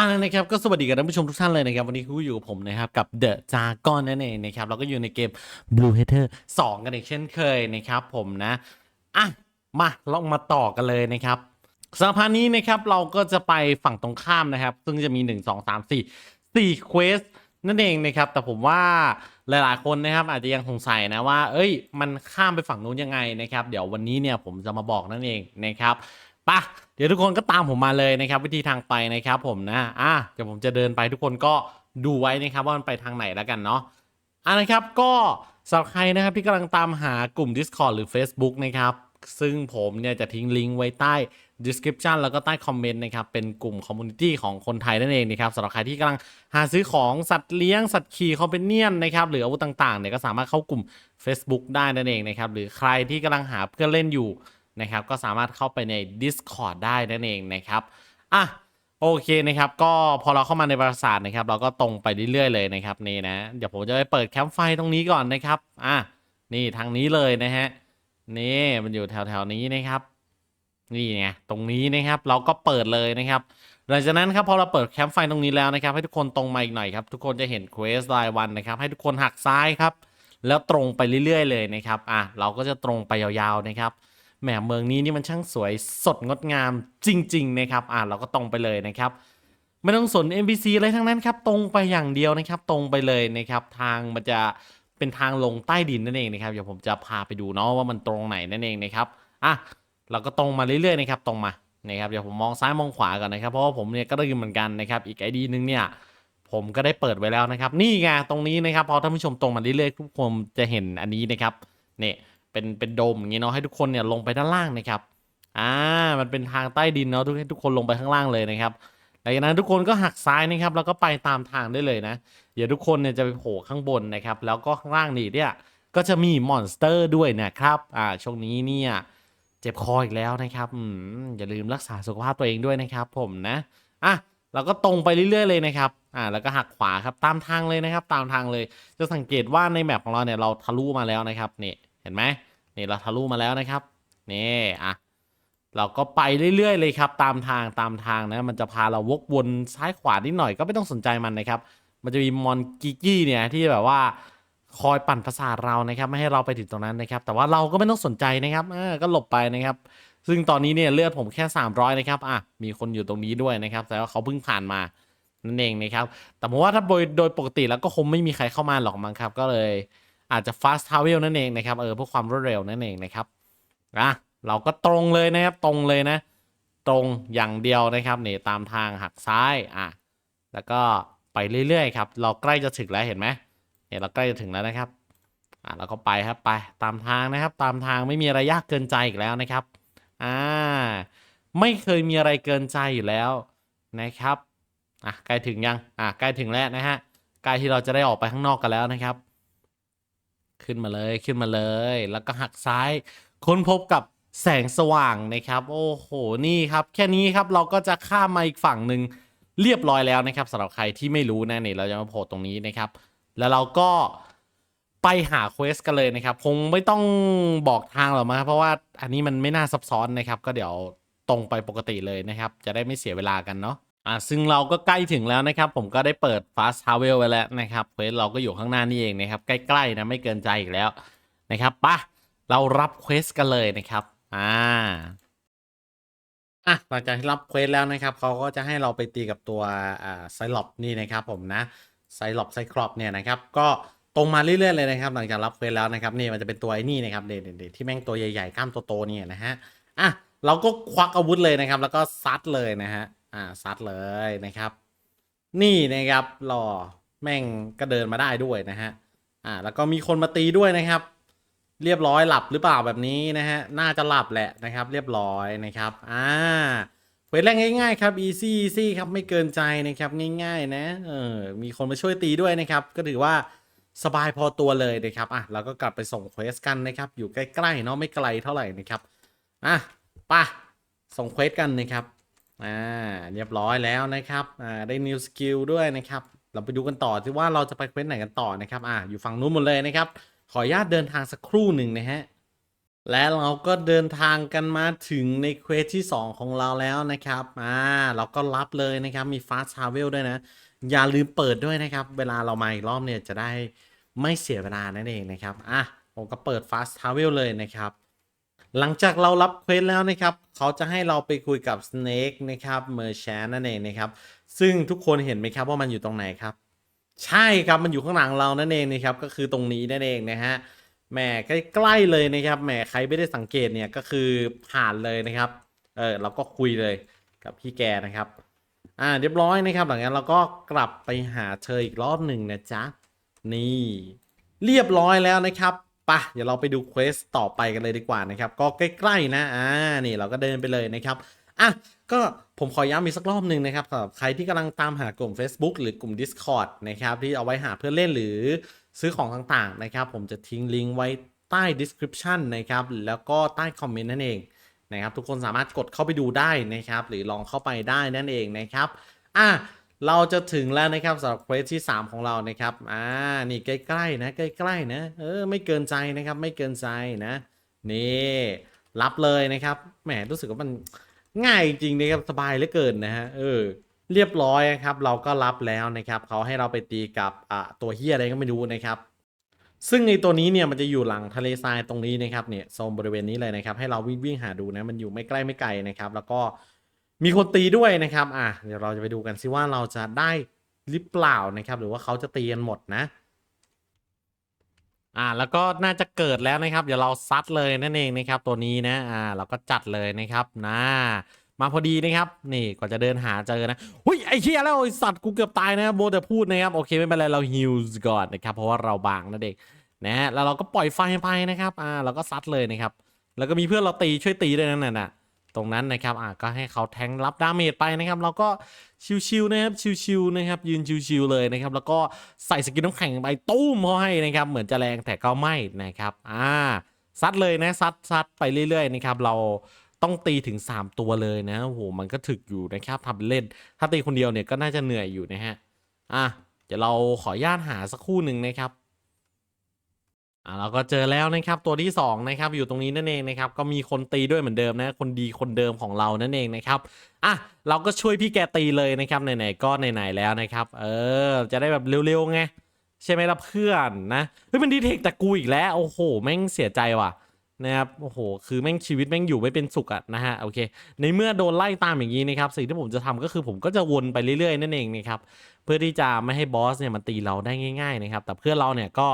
อ่านะครับก็สวัสดีกับท่านผู้ชมทุกท่านเลยนะครับ วันนี้คุณอยู่กับผมนะครับ กับ The Jargon นั่นเองนะครับเราก็อยู่ในเกม Blue Hater 2 กันอีกเช่นเคยนะครับผมนะอะมาลองมาต่อกันเลยนะครับสำหรับพาร์ทนี้นะครับเราก็จะไปฝั่งตรงข้ามนะครับ ซึ่งจะมี 1 2 3 4 4เควสนั่นเองนะครับ แต่ผมว่าหลายๆคนนะครับ อาจจะยังสงสัยนะว่า เอ้ย มันข้ามไปฝั่งนู้นยังไงนะครับ เดี๋ยววันนี้เนี่ยผมจะมาบอกนั่นเองนะครับ ปะเดี๋ยวทุกคนก็ตามผมมาเลยนะครับ วิธีทางไปนะครับผมนะอะเดี๋ยวผมจะเดินไปทุกคนก็ดูไว้นะครับว่ามันไปทางไหนแล้วกันเนาะอะนะครับก็สำหรับใครนะครับที่กำลังตามหากลุ่ม Discord หรือ Facebook นะครับซึ่งผมเนี่ยจะทิ้งลิงก์ไว้ใต้ description แล้วก็ใต้คอมเมนต์นะครับ เป็นกลุ่มคอมมูนิตี้ของคนไทยนั่นเองนะครับสำหรับใครที่กำลังหาซื้อของสัตว์เลี้ยง สัตว์ขี่คอมเพนเนียนนะครับ หรืออาวุธต่างๆเนี่ยก็สามารถเข้ากลุ่ม Facebook ได้นั่นเองนะครับ หรือใครที่กำลังหาเพื่อนเล่นอยู่ นะครับ ก็สามารถเข้าไปใน Discord ได้นั่นเองนะครับอะโอเคนะครับ ก็พอเราเข้ามาในปราสาทนะครับ เราก็ตรงไปเรื่อยๆเลยนะครับนี่นะ เดี๋ยวผมจะไปเปิดแคมป์ไฟตรงนี้ก่อนนะครับอะนี่ทางนี้เลยนะฮะนี่มันอยู่แถวๆนี้นะครับนี่ไงตรงนี้นะครับเราก็เปิดเลยนะครับหลังจากนั้นครับพอเราเปิดแคมป์ไฟตรงนี้แล้วนะครับ ให้ทุกคนตรงมาอีกหน่อยครับทุกคนจะเห็นเควสรายวันนะครับ ให้ทุกคนหักซ้ายครับ แล้วตรงไปเรื่อยๆเลยนะครับอะเราก็จะตรงไปยาวๆนะครับ แหมเมืองนี้นี่มันช่างสวยสดงดงามจริง ๆ นะครับ อ่าเราก็ตรงไปเลยนะครับไม่ต้องสน NPC อะไรทั้งนั้นครับ ตรงไปอย่างเดียวนะครับ ตรงไปเลยนะครับ ทางมันจะเป็นทางลงใต้ดินนั่นเองนะครับ เดี๋ยวผมจะพาไปดูเนาะว่ามันตรงไหนนั่นเองนะครับ อะ เราก็ตรงมาเรื่อยๆนะครับ ตรงมา นะครับ เดี๋ยวผมมองซ้ายมองขวาก่อนนะครับ เพราะว่าผมเนี่ยก็ได้ยินเหมือนกันนะครับ อีกไอดีนึงเนี่ย ผมก็ได้เปิดไว้แล้วนะครับ นี่ไงตรงนี้นะครับ พอท่านผู้ชมตรงมาเรื่อยๆทุกคนจะเห็นอันนี้นะครับ เนี่ย เป็นเป็นโดมอย่างงี้เนาะให้ทุกคนเนี่ยลงไปด้านล่างนะครับอ่ามันเป็นทางใต้ดินเนาะทุกให้ทุกคนลงไปข้างล่างเลยนะครับหลังจากนั้นทุกคนก็หักซ้ายนะครับแล้วก็ไปตามทางได้เลยนะเดี๋ยวทุกคนเนี่ยจะไปโผล่ข้างบนนะครับแล้วก็ข้างล่างนี่เนี่ยก็จะมีมอนสเตอร์ด้วยนะครับอ่าช่วงนี้เนี่ยเจ็บคออีกแล้วนะครับอืมอย่าลืมรักษาสุขภาพตัวเองด้วยนะครับ ผมนะอะเราก็ตรงไปเรื่อยๆเลยนะครับ อ่า แล้วก็หักขวาครับ ตามทางเลยนะครับ ตามทางเลย จะสังเกตว่าในแมปของเราเนี่ยเราทะลุมาแล้วนะครับ นี่ เห็นไหมนี่เราทะลุมาแล้วนะครับนี่อะเราก็ไปเรื่อยๆเลยครับตามทางตามทางนะมันจะพาเราวกวนซ้ายขวานิดหน่อยก็ไม่ต้องสนใจมันนะครับ มันจะมีมอนกิกี้เนี่ยที่แบบว่าคอยปั่นประสาทเรานะครับ ไม่ให้เราไปถึงตรงนั้นนะครับ แต่ว่าเราก็ไม่ต้องสนใจนะครับก็หลบไปนะครับ ซึ่งตอนนี้เนี่ยเลือดผมแค่ 300 นะครับอะมีคนอยู่ตรงนี้ด้วยนะครับ แต่ว่าเขาเพิ่งผ่านมานั่นเองนะครับ แต่ผมว่าถ้าโดยโดยปกติแล้วก็คงไม่มีใครเข้ามาหรอกมั้งครับ ก็เลย อาจจะ fast travel นั่นเองนะครับเออเพื่อความรวดเร็วนั่นเองนะครับอะเราก็ตรงเลยนะครับตรงเลยนะ ตรงอย่างเดียวนะครับนี่ตามทางหักซ้ายอะแล้วก็ไปเรื่อยๆครับเราใกล้จะถึงแล้วเห็นไหมเนี่ยเราใกล้จะถึงแล้วนะครับอะเราก็ไปครับไปตามทางนะครับ ตามทางไม่มีอะไรยากเกินใจอีกแล้วนะครับอ่าไม่เคยมีอะไรเกินใจอยู่แล้วนะครับอะใกล้ถึงยังอะใกล้ถึงแล้วนะฮะใกล้ที่เราจะได้ออกไปข้างนอกกันแล้วนะครับ ขึ้นมาเลยขึ้นมาเลย แล้วก็หักซ้ายค้นพบกับแสงสว่างนะครับ โอ้โหนี่ครับ แค่นี้ครับเราก็จะข้ามมาอีกฝั่งหนึ่งเรียบร้อยแล้วนะครับสำหรับใครที่ไม่รู้นะเนี่ยเราจะมาโผล่ตรงนี้นะครับ แล้วเราก็ไปหาเควสกันเลยนะครับ คงไม่ต้องบอกทางหรอกมั้งเพราะว่าอันนี้มันไม่น่าซับซ้อนนะครับ ก็เดี๋ยวตรงไปปกติเลยนะครับ จะได้ไม่เสียเวลากันเนาะ อะซึ่งเราก็ใกล้ถึงแล้วนะครับ ผมก็ได้เปิด Fast Travel ไว้แล้วนะครับเควสเราก็อยู่ข้างหน้านี่เองนะครับ ใกล้ๆนะไม่เกินใจอีกแล้วนะครับไปะเรารับเควสกันเลยนะครับ อ่าอะหลังจากที่รับเควสแล้วนะครับเขาก็จะให้เราไปตีกับตัวอ่าไซลอปนี่นะครับ ผมนะไซลอปไซครอปเนี่ยนะครับ ก็ตรงมาเรื่อยๆเลยนะครับ หลังจากรับเควสแล้วนะครับนี่มันจะเป็นตัวไอ้นี่นะครับเด็ดๆที่แม่งตัวใหญ่ๆกล้ามโตๆเนี่ยนะฮะอะเราก็ควักอาวุธเลยนะครับ แล้วก็ซัดเลยนะฮะ อ่าซัดเลยนะครับ นี่นะครับรอแม่งก็เดินมาได้ด้วยนะฮะอ่าแล้วก็มีคนมาตีด้วยนะครับ เรียบร้อยหลับหรือเปล่าแบบนี้นะฮะน่าจะหลับแหละนะครับ เรียบร้อยนะครับอ่าเควสแรกง่ายๆครับ easy easy ครับไม่เกินใจนะครับง่ายๆนะเออมีคนมาช่วยตีด้วยนะครับ ก็ถือว่าสบายพอตัวเลยนะครับอะเราก็กลับไปส่งเควสกันนะครับ อยู่ใกล้ๆเนาะไม่ไกลเท่าไหร่นะครับอะป่ะส่งเควสกันนะครับ อ่าเรียบร้อยแล้วนะครับอ่าได้ new skill ด้วยนะครับ เราไปดูกันต่อที่ว่าเราจะไปเควสไหนกันต่อนะครับอะอยู่ฝั่งนู้นหมดเลยนะครับ ขออนุญาตเดินทางสักครู่หนึ่งนะฮะและเราก็เดินทางกันมาถึงในเควสที่ 2 ของเราแล้วนะครับอ่าเราก็รับเลยนะครับมี Fast Travel ด้วยนะ อย่าลืมเปิดด้วยนะครับ เวลาเรามาอีกรอบเนี่ยจะได้ไม่เสียเวลานั่นเองนะครับอะผมก็เปิด Fast Travel เลยนะครับ หลังจากเรารับเควสแล้วนะครับ เขาจะให้เราไปคุยกับ Snake นะครับ Merchant นั่นเองนะครับ ซึ่งทุกคนเห็นไหมครับว่ามันอยู่ตรงไหนครับ ใช่ครับมันอยู่ข้างหลังเรานั่นเองนะครับ ก็คือตรงนี้นั่นเองนะฮะแหมใกล้ๆเลยนะครับแหมใครไม่ได้สังเกตเนี่ยก็คือผ่านเลยนะครับเออเราก็คุยเลยกับพี่แกนะครับ อ่าเรียบร้อยนะครับ หลังจากนั้นเราก็กลับไปหาเธออีกรอบหนึ่งนะจ๊ะนี่ เรียบร้อยแล้วนะครับ ปะเดี๋ยวเราไปดูเควสต่อไปกันเลยดีกว่านะครับ ก็ใกล้ๆนะ อ่า นี่เราก็เดินไปเลยนะครับ อะ ก็ผมขอย้ำอีกสักรอบหนึ่งนะครับสำหรับใครที่กำลังตามหากลุ่ม Facebook หรือกลุ่ม Discord นะครับ ที่เอาไว้หาเพื่อนเล่นหรือซื้อของต่างๆนะครับ ผมจะทิ้งลิงก์ไว้ใต้ description นะครับ แล้วก็ใต้คอมเมนต์นั่นเองนะครับ ทุกคนสามารถกดเข้าไปดูได้นะครับ หรือลองเข้าไปได้นั่นเองนะครับ อะ เราจะถึงแล้วนะครับสำหรับเควสที่ 3 ของเรานะครับ อ่า นี่ใกล้ๆนะใกล้ๆนะ เออ ไม่เกินใจนะครับ ไม่เกินใจนะ นี่ รับเลยนะครับ แหม รู้สึกว่ามันง่ายจริงๆนะครับ สบายเหลือเกินนะฮะ เออ เรียบร้อยครับ เราก็รับแล้วนะครับ เขาให้เราไปตีกับอ่าตัวเฮียอะไรก็ไม่รู้นะครับ ซึ่งในตัวนี้เนี่ยมันจะอยู่หลังทะเลทรายตรงนี้นะครับ เนี่ยโซนบริเวณนี้เลยนะครับ ให้เราวิ่งวิ่งหาดูนะ มันอยู่ไม่ใกล้ไม่ไกลนะครับ แล้วก็ มีคนตีด้วยนะครับ อะ เดี๋ยวเราจะไปดูกันซิว่าเราจะได้หรือเปล่านะครับ หรือว่าเขาจะตีกันหมดนะ อ่า แล้วก็น่าจะเกิดแล้วนะครับ เดี๋ยวเราซัดเลยนั่นเองนะครับ ตัวนี้นะ อ่า เราก็จัดเลยนะครับนะมาพอดีนะครับ นี่กว่าจะเดินหาเจอนะหุ้ยไอ้เชี่ยแล้วไอ้สัตว์กูเกือบตายนะครับโบแต่พูดนะครับโอเคไม่เป็นไรเราฮิลส์ก่อนนะครับ เพราะว่าเราบางนั่นเองนะฮะแล้วเราก็ปล่อยไฟไปนะครับ อ่าเราก็ซัดเลยนะครับ แล้วก็มีเพื่อนเราตีช่วยตีด้วยนั่นน่ะ ตรงนั้นนะครับอ่าก็ให้เขาแทงรับดาเมจไปนะครับเราก็ชิวๆนะครับชิวๆนะครับยืนชิวๆเลยนะครับแล้วก็ใส่สกินน้ำแข็งไปตุ้มเขาให้นะครับเหมือนจะแรงแต่ก็ไม่นะครับอ่าซัดเลยนะซัดซัดไปเรื่อยๆนะครับเราต้องตีถึง 3 ตัวเลยนะโอ้โหมันก็ถึกอยู่นะครับทำเป็นเล่น ถ้าตีคนเดียวเนี่ยก็น่าจะเหนื่อยอยู่นะฮะอะเดี๋ยวเราขออนุญาตหาสักคู่หนึ่งนะครับ อ่าเราก็เจอแล้วนะครับตัวที่สองนะครับอยู่ตรงนี้นั่นเองนะครับก็มีคนตีด้วยเหมือนเดิมนะคนดีคนเดิมของเรานั่นเองนะครับอะเราก็ช่วยพี่แกตีเลยนะครับไหนๆก็ไหนๆแล้วนะครับ เออ จะได้แบบเร็วๆไงใช่ไหมล่ะเพื่อนนะเฮ้ยมันดีเทคแต่กูอีกแล้วโอ้โหแม่งเสียใจว่ะนะครับโอ้โหคือแม่งชีวิตแม่งอยู่ไม่เป็นสุขอะนะฮะโอเค ในเมื่อโดนไล่ตามอย่างนี้นะครับสิ่งที่ผมจะทำก็คือผมก็จะวนไปเรื่อยๆนั่นเองนะครับเพื่อที่จะไม่ให้บอสเนี่ยมันตีเราได้ง่าย ๆนะครับ แต่เพื่อนเราเนี่ยก็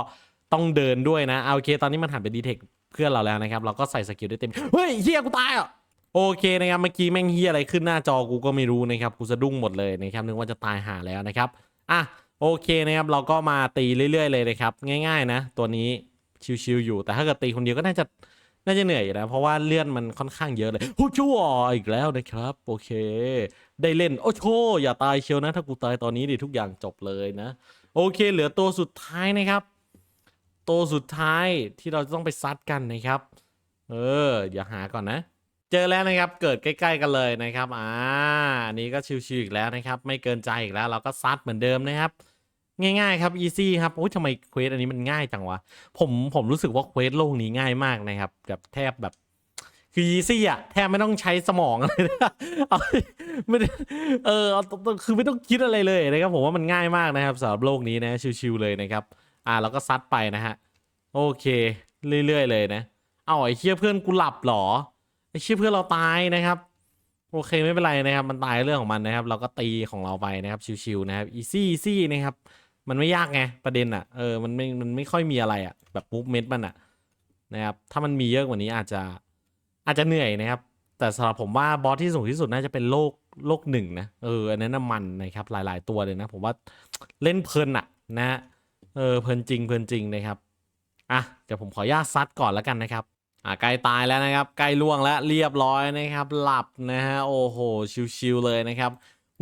ต้องเดินด้วยนะเอาโอเค ตอนนี้มันหันไปดีเทคเพื่อนเราแล้วนะครับ เราก็ใส่สกิลได้เต็ม เฮ้ยเฮียกูตายอะโอเคนะครับเมื่อกี้แม่งเฮียอะไรขึ้นหน้าจอกูก็ไม่รู้นะครับกูสะดุ้งหมดเลยนะครับนึกว่าจะตายหาแล้วนะครับอะโอเคนะครับเราก็มาตีเรื่อย ๆ เลยนะครับ ง่าย ๆ นะ ตัวนี้ชิวๆอยู่แต่ถ้าเกิดตีคนเดียวก็น่าจะน่าจะเหนื่อยนะเพราะว่าเลื่อนมันค่อนข้างเยอะเลยฮู้ชั่วอีกแล้วนะครับ โอเค ได้เล่นโอ้โชอย่าตายเชียวนะ ถ้ากูตายตอนนี้ดิทุกอย่างจบเลยนะ โอเค เหลือตัวสุดท้ายนะครับ ตัวสุดท้ายที่เราจะต้องไปซัดกันนะครับ เออ เดี๋ยวหาก่อนนะ เจอแล้วนะครับ เกิดใกล้ ๆ กันเลยนะครับ อ่า อันนี้ก็ชิวๆอีกแล้วนะครับ ไม่เกินใจอีกแล้ว เราก็ซัดเหมือนเดิมนะครับ ง่ายๆครับ อีซี่ครับโอ้ยทำไมเควสอันนี้มันง่ายจังวะ ผม ผมรู้สึกว่าเควสโลกนี้ง่ายมากนะครับ แบบแทบแบบคืออีซี่อะแทบไม่ต้องใช้สมองเลยนะเอาไม่ได้เออเอาคือไม่ต้องคิดอะไรเลยนะครับผมว่ามันง่ายมากนะครับสำหรับโลกนี้นะชิวๆเลยนะครับ อ่าเราก็ซัดไปนะฮะ โอเค เรื่อยๆเลยนะ เอาไอ้เชี่ยเพื่อนกูหลับหรอไอ้เชี่ยเพื่อนเราตายนะครับ โอเคไม่เป็นไรนะครับ มันตายเรื่องของมันนะครับ เราก็ตีของเราไปนะครับชิวๆนะครับอีซี่อีซี่นะครับ มันไม่ยากไงประเด็นอะเออมันไม่มันไม่ค่อยมีอะไรอะแบบมูฟเมนต์มันอะนะครับถ้ามันมีเยอะกว่านี้อาจจะอาจจะเหนื่อยนะครับ แต่สำหรับผมว่าบอสที่สูงที่สุดน่าจะเป็นโลกโลกหนึ่งนะเอออันนั้นน้ำมันนะครับหลาย ๆ ตัวเลยนะ ผมว่าเล่นเพลินอะนะ เออเพลินจริงเพลินจริงนะครับอะเดี๋ยวผมขออนุญาตซัดก่อนแล้วกันนะครับอะใกล้ตายแล้วนะครับใกล้ล่วงแล้วเรียบร้อยนะครับหลับนะฮะโอ้โหชิวๆเลยนะครับ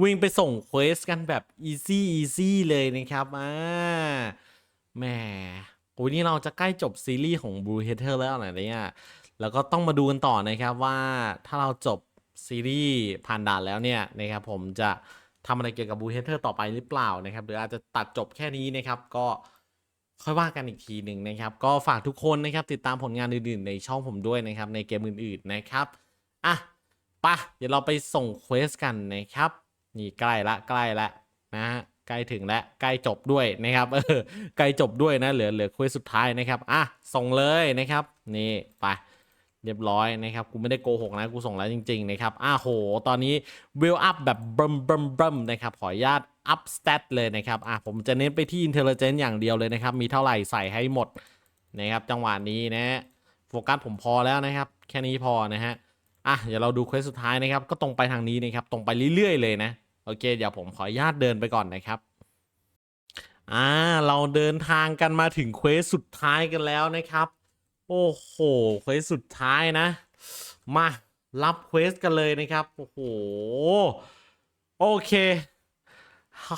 วิ่งไปส่งเควสกันแบบ easy easy เลยนะครับอ่าแหมโอ้ยนี่เราจะใกล้จบซีรีส์ของ Blue Hater แล้วนะเนี่ยแล้วก็ต้องมาดูกันต่อนะครับว่าถ้าเราจบซีรีส์ผ่านด่านแล้วเนี่ยนะครับผมจะ ทำอะไรเกี่ยวกับ Blue Hater ต่อไปหรือเปล่านะครับหรืออาจจะตัดจบแค่นี้นะครับ ก็ค่อยว่ากันอีกทีหนึ่งนะครับ ก็ฝากทุกคนนะครับ ติดตามผลงานอื่นๆ ในช่องผมด้วยนะครับ ในเกมอื่นๆนะครับอะปะเดี๋ยวเราไปส่งเควสกันนะครับ นี่ใกล้ละใกล้ละนะฮะใกล้ถึงแล้วใกล้จบด้วยนะครับเออใกล้จบด้วยนะเหลือเหลือเควสสุดท้ายนะครับอะส่งเลยนะครับ นี่ไป เรียบร้อยนะครับกูไม่ได้โกหกนะกูส่งแล้วจริง ๆ นะครับอ้าโห ตอนนี้วิวอัพแบบบรัมบรมบรัมนะครับขออนุญาตอัพสเตตเลยนะครับอะผมจะเน้นไปที่ intelligence อย่างเดียวเลยนะครับ มีเท่าไหร่ใส่ให้หมดนะครับจังหวะนี้นะโฟกัสผมพอแล้วนะครับ แค่นี้พอนะฮะอะเดี๋ยวเราดูเควสสุดท้ายนะครับ ก็ตรงไปทางนี้นะครับ ตรงไปเรื่อยๆเลยนะ โอเค เดี๋ยวผมขออนุญาตเดินไปก่อนนะครับอ่าเราเดินทางกันมาถึงเควสสุดท้ายกันแล้วนะครับ โอ้โหเควสสุดท้ายนะ มารับเควสกันเลยนะครับ โอ้โห โอเค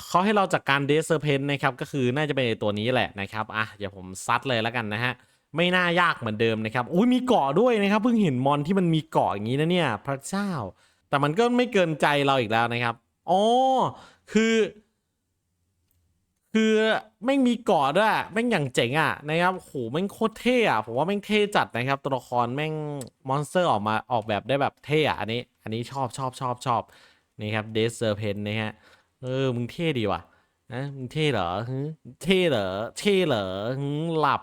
เขาให้เราจัดกการเดสเซอร์เพนนะครับ ก็คือน่าจะเป็นตัวนี้แหละนะครับ อะ เดี๋ยวผมซัดเลยแล้วกันนะฮะ ไม่น่ายากเหมือนเดิมนะครับ อุ้ยมีเกาะด้วยนะครับ เพิ่งเห็นมอนที่มันมีเกาะอย่างนี้นะเนี่ย พระเจ้า แต่มันก็ไม่เกินใจเราอีกแล้วนะครับ อ๋อ คือ คือแม่งมีเกาะด้วยแม่งอย่างเจ๋งอะนะครับโหแม่งโคตรเท่อะผมว่าแม่งเท่จัดนะครับตัวละครแม่งมอนสเตอร์ออกมาออกแบบได้แบบเท่อะอันนี้ อันนี้ชอบชอบชอบชอบนี่ครับเดสเซอร์เพนนะฮะเออมึงเท่ดีว่ะนะมึงเท่เหรอฮึเท่เหรอเท่เหรอฮึหลับ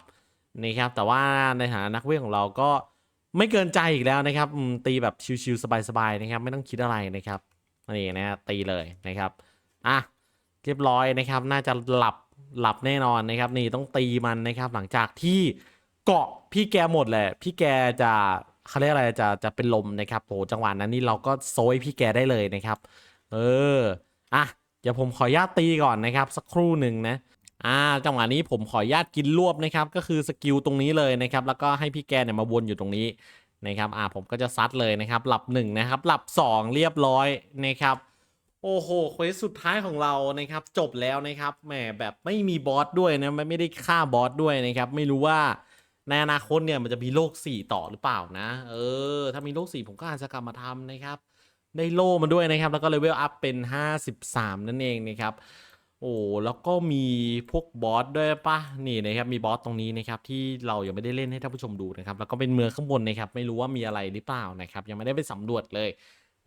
นี่ครับแต่ว่าในฐานะนักเวทของเราก็ไม่เกินใจอีกแล้วนะครับตีแบบชิวๆสบายๆนะครับไม่ต้องคิดอะไรนะครับนี่นะฮะตีเลยนะครับอะ เรียบร้อยนะครับ น่าจะหลับหลับแน่นอนนะครับ นี่ต้องตีมันนะครับ หลังจากที่เกาะพี่แกหมดแหละ พี่แกจะเขาเรียกอะไรจะจะเป็นลมนะครับโหจังหวะนั้นนี่เราก็โซยพี่แกได้เลยนะครับ เอออะเดี๋ยวผมขออนุญาตตีก่อนนะครับ สักครู่หนึ่งนะอ่าจังหวะนี้ผมขออนุญาตกินรวบนะครับ ก็คือสกิลตรงนี้เลยนะครับ แล้วก็ให้พี่แกเนี่ยมาวนอยู่ตรงนี้นะครับอ่าผมก็จะซัดเลยนะครับ หลับหนึ่งนะครับหลับสองเรียบร้อยนะครับ โอ้โหเควสสุดท้ายของเรานะครับ จบแล้วนะครับแหมแบบไม่มีบอสด้วยนะไม่ได้ฆ่าบอสด้วยนะครับ ไม่รู้ว่าในอนาคตเนี่ยมันจะมีโลก 4 ต่อหรือเปล่านะ เออ ถ้ามีโลก 4 ผมก็อาจจะกลับมาทำนะครับ ได้โล่มาด้วยนะครับ แล้วก็เลเวลอัพเป็น 53 นั่นเองนะครับ โอ้แล้วก็มีพวกบอสด้วยปะนี่นะครับ มีบอสตรงนี้นะครับ ที่เรายังไม่ได้เล่นให้ท่านผู้ชมดูนะครับ แล้วก็เป็นเมืองข้างบนนะครับ ไม่รู้ว่ามีอะไรหรือเปล่านะครับ ยังไม่ได้ไปสำรวจเลย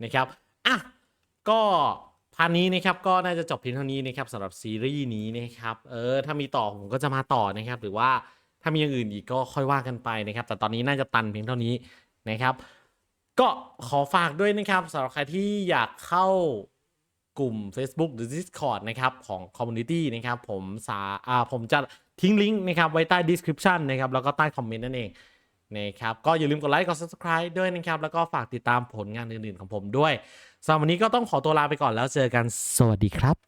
นะครับอะ ก็พาร์ทนี้นะครับก็น่าจะจบเพียงเท่านี้นะครับสำหรับซีรีส์นี้นะครับเออถ้ามีต่อผมก็จะมาต่อนะครับ หรือว่าถ้ามีอย่างอื่นอีกก็ค่อยว่ากันไปนะครับ แต่ตอนนี้น่าจะตันเพียงเท่านี้นะครับ ก็ขอฝากด้วยนะครับสำหรับใครที่อยากเข้ากลุ่ม Facebook หรือ Discord นะครับของ Community นะครับผมสาอ่าผมจะทิ้งลิงก์นะครับไว้ใต้ description นะครับแล้วก็ใต้คอมเมนต์นั่นเองนะครับก็อย่าลืมกดไลค์กด subscribe ด้วยนะครับแล้วก็ฝากติดตามผลงานอื่นๆของผมด้วย สำหรับวันนี้ก็ต้องขอตัวลาไปก่อนแล้วเจอกันสวัสดีครับ